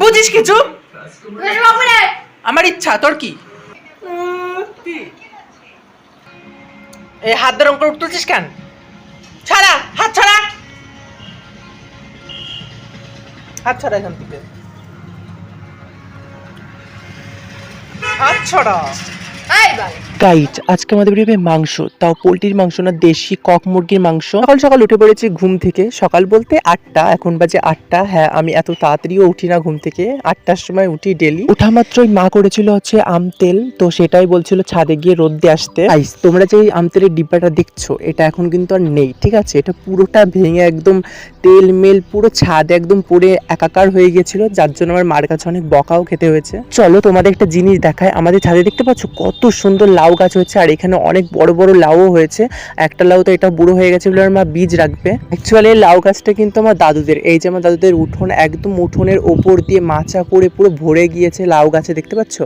বুঝিস কিছু? আমার ইচ্ছা তোর কি? এই হাত ধরে অঙ্ক তুলছিস কেন? ছাড়া হাত ছাড়া। হাত ছাড়া এখান থেকে। হাত ছড়া। এই গাইড আজকে আমাদের বেরোবে মাংস। তাও পোলট্রির মাংস না, দেশি কক মুরগির মাংস। সকাল সকাল উঠে পড়েছি ঘুম থেকে। সকাল বলতে আটটা, এখন বাজে আটটা। হ্যাঁ আমি এত তাড়াতাড়িও উঠি না ঘুম থেকে। আটটার সময় উঠি ডেলি উঠা মাত্রই মা করেছিল হচ্ছে আম তেল। তো সেটাই বলছিল ছাদে গিয়ে রোদ দিয়ে আসতে। গাইস তোমরা যে আম তেলের ডিব্বাটা দেখছ, এটা এখন কিন্তু আর নেই, ঠিক আছে? এটা পুরোটা ভেঙে একদম তেল মেল পুরো ছাদ একদম পুড়ে একাকার হয়ে গেছিল যার জন্য আমার মার কাছে অনেক বকাও খেতে হয়েছে। চলো তোমাদের একটা জিনিস দেখায় আমাদের ছাদে দেখতে পাচ্ছ কত সুন্দর লাউ গাছ হয়েছে, আর এখানে অনেক বড় বড় লাউও হয়েছে। একটা লাউ তো এটা বুড়ো হয়ে গেছে বলে আমার মা বীজ রাখবে। অ্যাকচুয়ালি লাউ গাছটা কিন্তু আমার দাদুদের, এই যে আমার দাদুদের উঠোন, একদম উঠোনের ওপর দিয়ে মাচা করে পুরো ভরে গিয়েছে লাউ গাছে, দেখতে পাচ্ছ?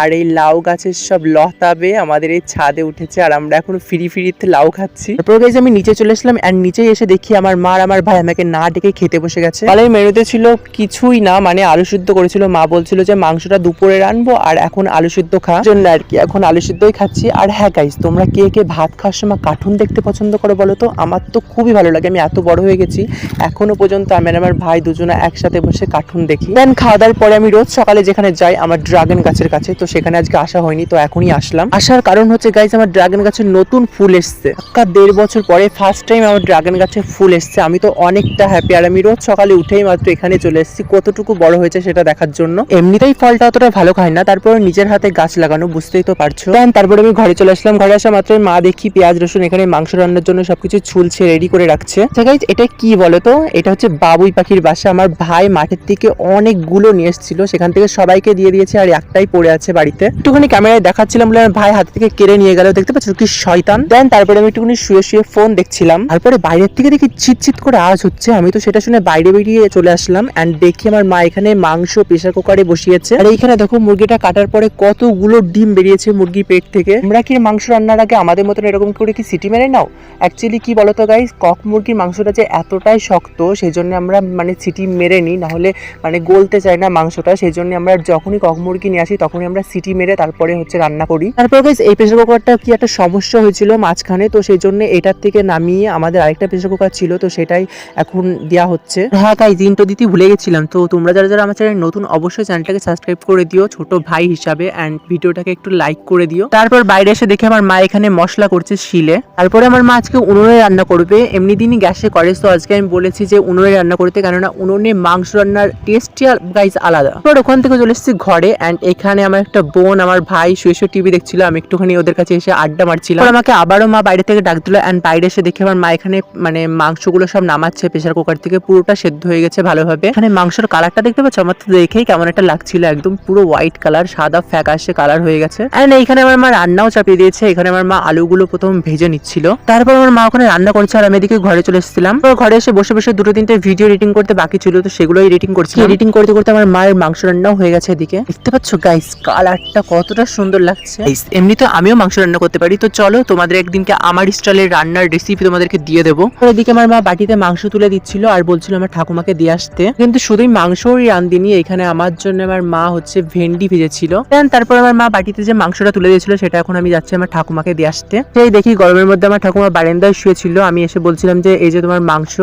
আর এই লাউ গাছের সব লতাবে আমাদের এই ছাদে উঠেছে, আর আমরা এখন ফিরি ফিরিতে লাউ খাচ্ছি। তারপর গাইজ আমি নিচে চলে আসলাম আর নিচে এসে দেখি আমার মা আর আমার ভাই আমাকে না ডেকে খেতে বসে গেছে। কালের মেনুতে ছিল কিছুই না মানে আলু সিদ্ধ করেছিল। মা বলছিল যে মাংসটা দুপুরে রানবো আর এখন আলু সিদ্ধ খাওয়ার জন্য আর কি, এখন আলু সিদ্ধই খাচ্ছি আর হ্যাঁ গাইজ তোমরা কে কে ভাত খাওয়ার সময় কার্টুন দেখতে পছন্দ করো বলো তো? আমার তো খুবই ভালো লাগে, আমি এত বড় হয়ে গেছি। এখনও পর্যন্ত আমি আর আমার ভাই দুজনে একসাথে বসে কার্টুন দেখি। দেন খাওয়া দাওয়ার পরে আমি রোজ সকালে যেখানে যাই, আমার ড্রাগন গাছের কাছে। তো সেখানে আজকে আসা হয়নি, তো এখনই আসলাম। আসার কারণ হচ্ছে গাইজ আমার ড্রাগন গাছের নতুন ফুল এসছে। পাক্কা দেড় বছর পরে ফার্স্ট টাইম আমার ড্রাগন গাছে ফুল এসছে। আমি তো অনেকটা হ্যাপি আর আমি রোজ সকালে উঠেই মাত্র এখানে চলে এসেছি। কতটুকু বড় হয়েছে সেটা দেখার জন্য। এমনিতেই ফলটা অতটা ভালো খাই না তারপর নিজের হাতে গাছ লাগানো, বুঝতেই তো পারছ। তারপরে আমি ঘরে চলে আসলাম। ঘরে আসা মাত্র মা দেখি পেঁয়াজ, রসুন এখানে মাংস রান্নার জন্য সবকিছু ছুলছে রেডি করে রাখছে। তো এটা কি বলো তো এটা হচ্ছে বাবুই পাখির বাসা। আমার ভাই মাঠের থেকে অনেকগুলো নিয়ে এসেছিল। সেখান থেকে সবাইকে দিয়ে দিয়েছে আর একটাই পড়ে আছে বাড়িতে। একটুখানি ক্যামেরায় দেখাচ্ছিলাম বলে ভাই হাত থেকে কেড়ে নিয়ে গেল। দেখতে পাচ্ছ কি শয়তান? দেন তারপরে আমি একটুখানি শুয়ে শুয়ে ফোন দেখছিলাম। তারপরে বাইরের থেকে দেখি চিট করে আওয়াজ হচ্ছে। আমি তো সেটা শুনে বাইরে বেরিয়ে চলে আসলাম এন্ড দেখি আমার মা এখানে মাংস প্রেসার কুকারে বসিয়েছে। আর এইখানে দেখো মুরগিটা কাটার পরে কতগুলো ডিম বেরিয়েছে মুরগির পেট থেকে। আমরা কি মাংস রান্নার আগে আমাদের মতন এরকম করে কি সিটি মেরে নাও? অ্যাকচুয়ালি কি বলতো গাইস কক মুরগির মাংসটা যে এতটাই শক্ত সেই জন্য আমরা মানে সিটি মেরে নিই নাহলে মানে গলতে চাই না মাংসটা সেই জন্য আমরা যখনই কক মুরগি নিয়ে আসি তখনই আমরা সিটি মেরে তারপরে হচ্ছে রান্না করি। তারপর গাইস এই প্রেসার কুকারটা কি একটা সমস্যা হয়েছিল মাঝখানে তো সেই জন্য এটার থেকে নামিয়ে আমাদের আরেকটা প্রেসার কুকার ছিল তো সেটাই এখন দেওয়া হচ্ছে। হ্যাঁ গাইস ইন্টো দিতে ভুলে গেছিলাম তো তোমরা যারা যারা আমার চ্যানেল নতুন অবশ্যই চ্যানেলটাকে সাবস্ক্রাইব করে দিও ছোট ভাই হিসাবে অ্যান্ড ভিডিওটাকে একটু লাইক করে দিও। তারপর বাইরে এসে দেখে আমার মা এখানে মশলা করছে শিলে। তারপরে আমার মা আজকে উনুনে রান্না করবে। এমনি দিনই গ্যাসে করে। তো আজকে আমি বলেছি যে উনুনে রান্না করতে, কেননা উনুনে মাংস রান্নার টেস্টই গাইজ আলাদা। তারপর ওখান থেকে চলে এসেছি ঘরে। অ্যান্ড এখানে আমার একটা বোন, আমার ভাই শুয়ে শুয়ে টিভি দেখছিল। আমি একটুখানি ওদের কাছে এসে আড্ডা মারছিলাম। আমাকে আবারও মা বাইরে থেকে ডাক দিল। অ্যান্ড বাইরে এসে দেখে আমার মা এখানে মানে মাংসগুলো সব নামাচ্ছে। প্রেসার কুকার থেকে পুরোটা সেদ্ধ হয়ে গেছে ভালোভাবে। এখানে মাংসের কালারটা দেখতে পাচ্ছ? আমার তো দেখেই কেমন একটা লাগছিল। একদম পুরো হোয়াইট কালার সাদা ফ্যাকাশে কালার হয়ে গেছে। অ্যান্ড এইখানে আমার মা রান্নাও চাপিয়ে দিয়েছে। এখানে আমার মা আলুগুলো প্রথম ভেজে নিচ্ছিল। তারপর আমার মা ওখানে রান্না করছে আর আমি এদিকে ঘরে চলে এসেছিলাম। ঘরে এসে বসে বসে দুটো তিনটে ভিডিও এডিটিং করতে বাকি ছিল তো সেগুলোই এডিটিং করছি এডিটিং করতে করতে আমার মায়ের মাংস রান্নাও হয়ে গেছে এদিকে। দেখতে পাচ্ছ গাইস কালারটা কতটা সুন্দর লাগছে। Guys, এমনি তো আমিও মাংস রান্না করতে পারি। তো চলো তোমাদের একদিনকে আমার স্টাইলের রান্নার রেসিপি তোমাদেরকে দিয়ে দেবো। এদিকে আমার মা বাটিতে মাংস তুলে দিচ্ছিল আর বলছিল আমার ঠাকুমাকে দিয়ে আসতে। কিন্তু শুধুই মাংসই রান্দিনি এখানে আমার জন্য আমার মা হচ্ছে ভেন্ডি ভেজেছিল। তারপর আমার মা বাটিতে যে মাংসটা তুলে দিয়েছিল সেটা এখন আমি যাচ্ছি আমার ঠাকুমাকে দিয়ে আসতে। সেই দেখি গরমের মধ্যে আমার ঠাকুমা বারান্দায় শুয়েছিল আমি এসে বলছিলাম যে, এই যে তোমার মাংস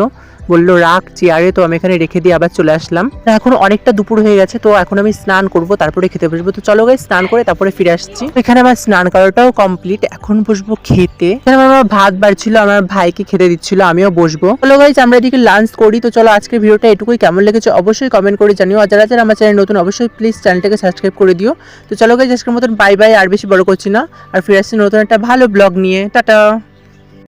বলল, রাখ, চেয়ারে তো আমি এখানে রেখে দিয়ে আবার চলে আসলাম। এখন অনেকটা দুপুর হয়ে গেছে, তো এখন আমি স্নান করব, তারপরে খেতে বসবো। তো চলো গাই স্নান করে তারপরে ফিরে আসছি। এখানে আমার স্নান করাটাও কমপ্লিট এখন বসবো খেতে। এখানে আমার ভাত বাড়ছিল, আমার ভাইকে খেতে দিচ্ছিল, আমিও বসবো। চলো গাইজ আমরা এদিকে লাঞ্চ করি, তো চলো আজকের ভিডিওটা এটুকুই। কেমন লেগেছে অবশ্যই কমেন্ট করে জানিও। আর যারা যারা আমার চ্যানেল নতুন, অবশ্যই প্লিজ চ্যানেলটাকে সাবস্ক্রাইব করে দিও। তো চলো গাইজ আজকের মতন বাই বাই আর বেশি বড় করছি না। আর ফিরে আসছি নতুন একটা ভালো ব্লগ নিয়ে। টাটা!